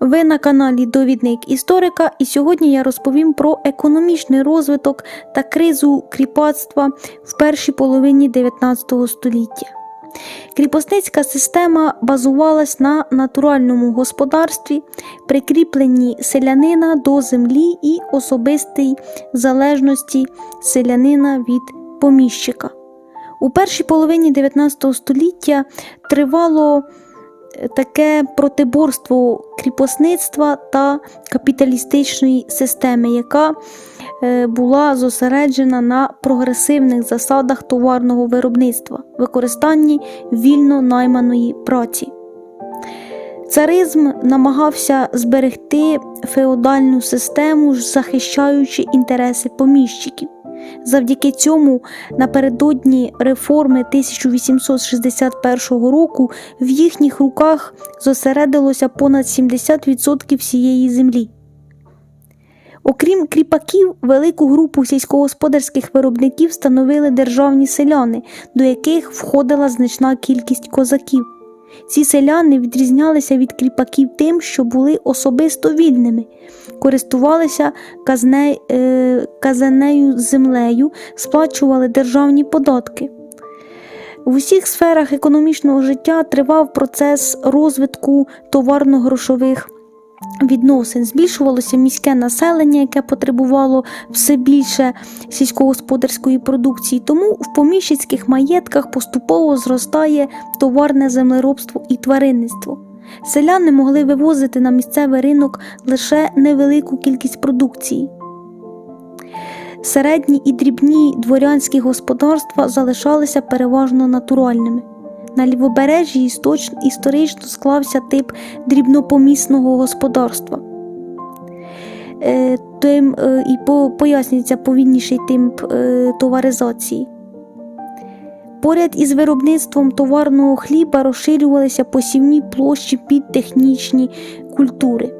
Ви на каналі Довідник історика, і сьогодні я розповім про економічний розвиток та кризу кріпацтва в першій половині 19 століття. Кріпосницька система базувалась на натуральному господарстві, прикріпленні селянина до землі і особистій залежності селянина від поміщика. У першій половині 19 століття тривало таке протиборство кріпосництва та капіталістичної системи, яка е, була зосереджена на прогресивних засадах товарного виробництва, використанні вільно найманої праці. Царизм намагався зберегти феодальну систему, захищаючи інтереси поміщиків. Завдяки цьому напередодні реформи 1861 року в їхніх руках зосередилося понад 70% всієї землі. Окрім кріпаків, велику групу сільськогосподарських виробників становили державні селяни, до яких входила значна кількість козаків. Ці селяни відрізнялися від кріпаків тим, що були особисто вільними, користувалися казне, е, казанею землею, сплачували державні податки. В усіх сферах економічного життя тривав процес розвитку товарно-грошових відносин. Збільшувалося міське населення, яке потребувало все більше сільськогосподарської продукції. Тому в поміщицьких маєтках поступово зростає товарне землеробство і тваринництво. Селяни могли вивозити на місцевий ринок лише невелику кількість продукції. Середні і дрібні дворянські господарства залишалися переважно натуральними. На лівобережжі історично склався тип дрібнопомісного господарства. Е, тим, е, і пояснюється повільніший тип е, товаризації. Поряд із виробництвом товарного хліба розширювалися посівні площі під технічні культури.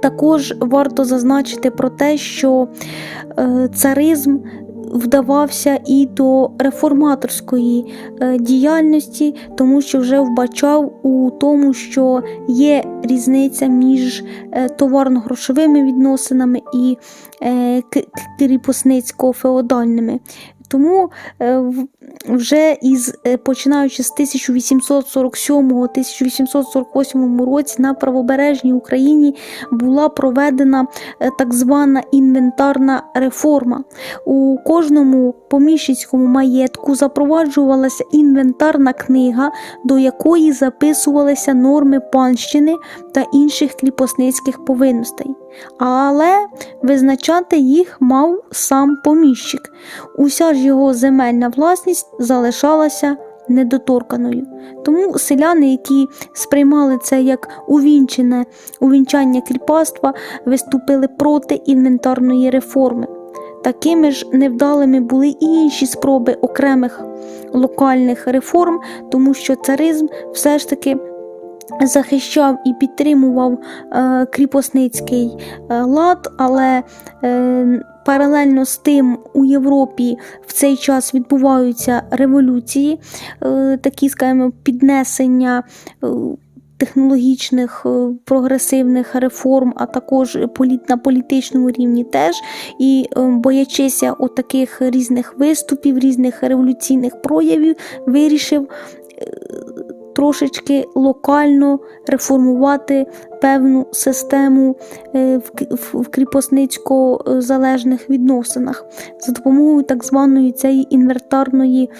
Також варто зазначити про те, що царизм вдавався і до реформаторської е, діяльності, тому що вже вбачав у тому, що є різниця між е, товарно-грошовими відносинами і е, кріпосницько-феодальними. Тому вже із починаючи з 1847-1848 році на правобережній Україні була проведена так звана інвентарна реформа. У кожному поміщицькому маєтку запроваджувалася інвентарна книга, до якої записувалися норми панщини та інших кріпосницьких повинностей. Але визначати їх мав сам поміщик. Уся ж його земельна власність залишалася недоторканою. Тому селяни, які сприймали це як увінчене увінчання кріпацтва, виступили проти інвентарної реформи. Такими ж невдалими були і інші спроби окремих локальних реформ, тому що царизм все ж таки захищав і підтримував е, кріпосницький е, лад, але е, паралельно з тим у Європі в цей час відбуваються революції, е, такі, скажімо, піднесення. Е, Технологічних е, прогресивних реформ, а також на політичному рівні теж. І боячися таких різних виступів, різних революційних проявів, вирішив трошечки локально реформувати певну систему в кріпосницько залежних відносинах за допомогою так званої цієї інвертарної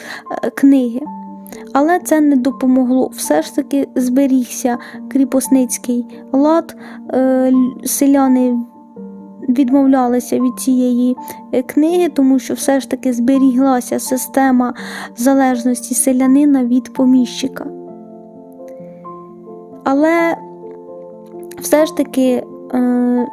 книги. Але це не допомогло. Все ж таки зберігся кріпосницький лад, селяни відмовлялися від цієї книги, тому що все ж таки зберіглася система залежності селянина від поміщика. Але все ж таки е,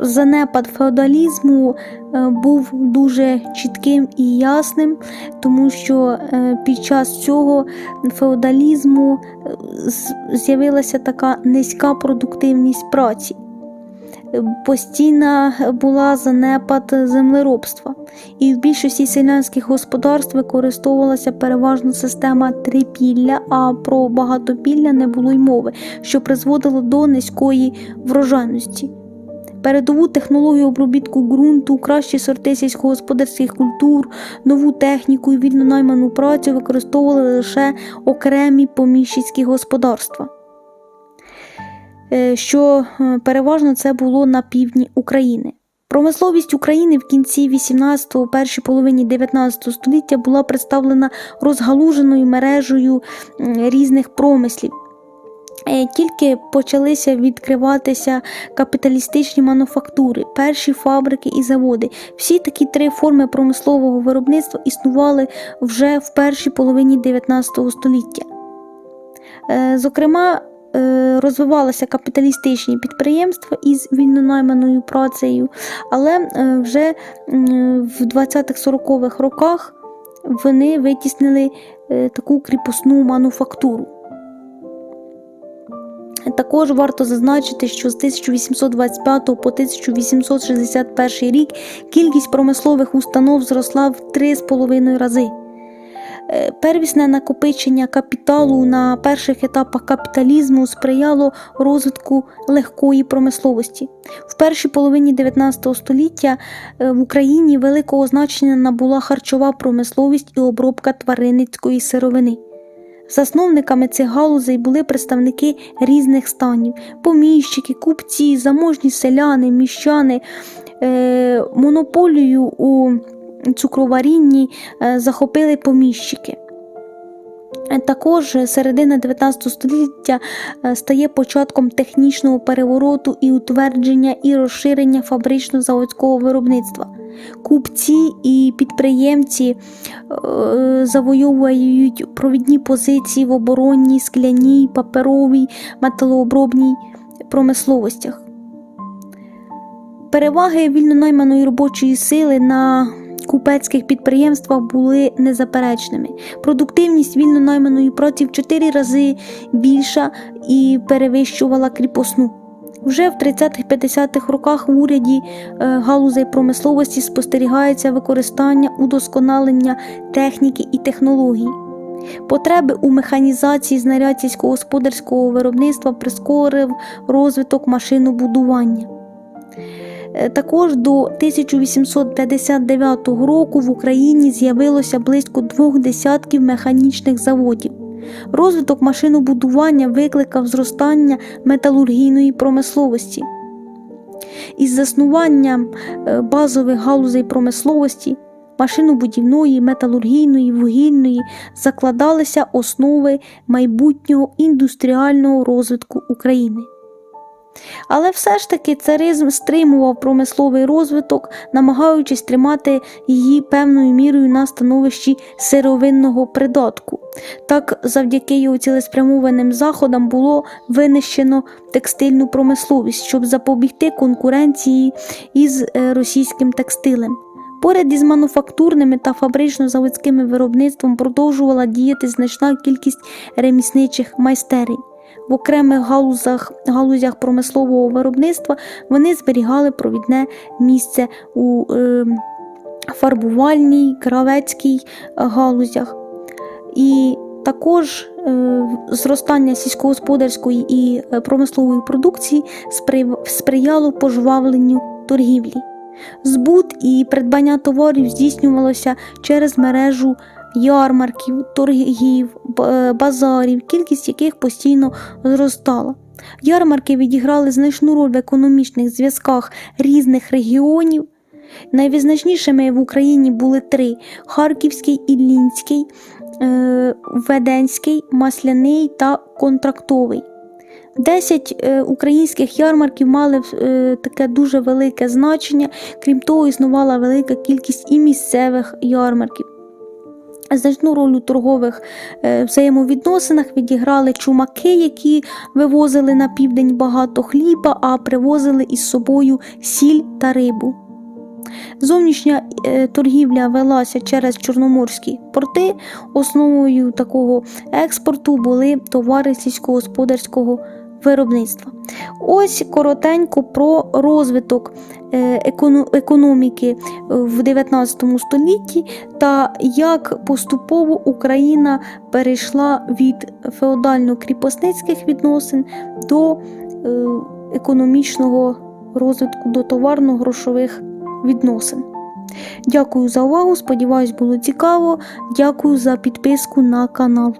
занепад феодалізму е, був дуже чітким і ясним, тому що е, під час цього феодалізму з'явилася така низька продуктивність праці. Постійна була занепад землеробства. І в більшості селянських господарств використовувалася переважно система трипілля, а про багатопілля не було й мови, що призводило до низької врожайності. Передову технологію обробітку ґрунту, кращі сорти сільськогосподарських культур, нову техніку і вільно найману працю використовували лише окремі поміщицькі господарства, Е, що е, переважно це було на півдні України. Промисловість України в кінці 18-го, першій половині 19 століття була представлена розгалуженою мережею різних промислів. Е, Тільки почалися відкриватися капіталістичні мануфактури, перші фабрики і заводи. Всі такі три форми промислового виробництва існували вже в першій половині 19 століття. Е, Зокрема, розвивалися капіталістичні підприємства із вільнонайманою працею, але е, вже в 20-40-х роках вони витіснили е, таку кріпосну мануфактуру. Також варто зазначити, що з 1825 по 1861 рік кількість промислових установ зросла в 3,5 рази. Е, Первісне накопичення капіталу на перших етапах капіталізму сприяло розвитку легкої промисловості. В першій половині 19 століття е, в Україні великого значення набула харчова промисловість і обробка тваринницької сировини. Засновниками цих галузей були представники різних станів: поміщики, купці, заможні селяни, міщани. Е, монополію у цукроварінні е, захопили поміщики. Е, Також середина 19 століття е, стає початком технічного перевороту і утвердження і розширення фабрично-заводського виробництва. Купці і підприємці завойовують провідні позиції в оборонній, скляній, паперовій, металообробній промисловостях. Переваги вільнонайманої робочої сили на купецьких підприємствах були незаперечними. Продуктивність вільно найманої праці в 4 рази більша і перевищувала кріпосну. Вже в 30-50-х роках в уряді е, галузей промисловості спостерігається використання удосконалення техніки і технологій. Потреби у механізації знарядь сільськогосподарського виробництва прискорив розвиток машинобудування. Е, Також до 1859 року в Україні з'явилося близько двох десятків механічних заводів. Розвиток машинобудування викликав зростання металургійної промисловості. Із заснуванням е, базових галузей промисловості машинобудівної, металургійної, вугільної закладалися основи майбутнього індустріального розвитку України. Але все ж таки царизм стримував промисловий розвиток, намагаючись тримати її певною мірою на становищі сировинного придатку. Так, завдяки його цілеспрямованим заходам було винищено текстильну промисловість, щоб запобігти конкуренції із е, російським текстилем. Поряд із мануфактурними та фабрично-заводськими виробництвом продовжувала діяти значна кількість ремісничих майстерень. В окремих галузях, галузях промислового виробництва вони зберігали провідне місце у е, фарбувальній, кравецькій галузях. І також е, зростання сільськогосподарської і е, промислової продукції сприяло пожвавленню торгівлі. Збут і придбання товарів здійснювалося через мережу ярмарків, торгів, базарів, кількість яких постійно зростала. Ярмарки відіграли значну роль в економічних зв'язках різних регіонів. Найвизначнішими в Україні були три: Харківський, Іллінський, е, Веденський, Масляний та Контрактовий. Десять е, українських ярмарків мали е, таке дуже велике значення, крім того, існувала велика кількість і місцевих ярмарків. Значну роль у торгових е, взаємовідносинах відіграли чумаки, які вивозили на південь багато хліба, а привозили із собою сіль та рибу. Зовнішня е, торгівля велася через чорноморські порти. Основою такого експорту були товари сільськогосподарського виробництва. Ось коротенько про розвиток е, економіки е, в 19 столітті та як поступово Україна перейшла від феодально-кріпосницьких відносин до е, економічного розвитку до товарно-грошових відносин. Дякую за увагу. Сподіваюсь, було цікаво. Дякую за підписку на канал.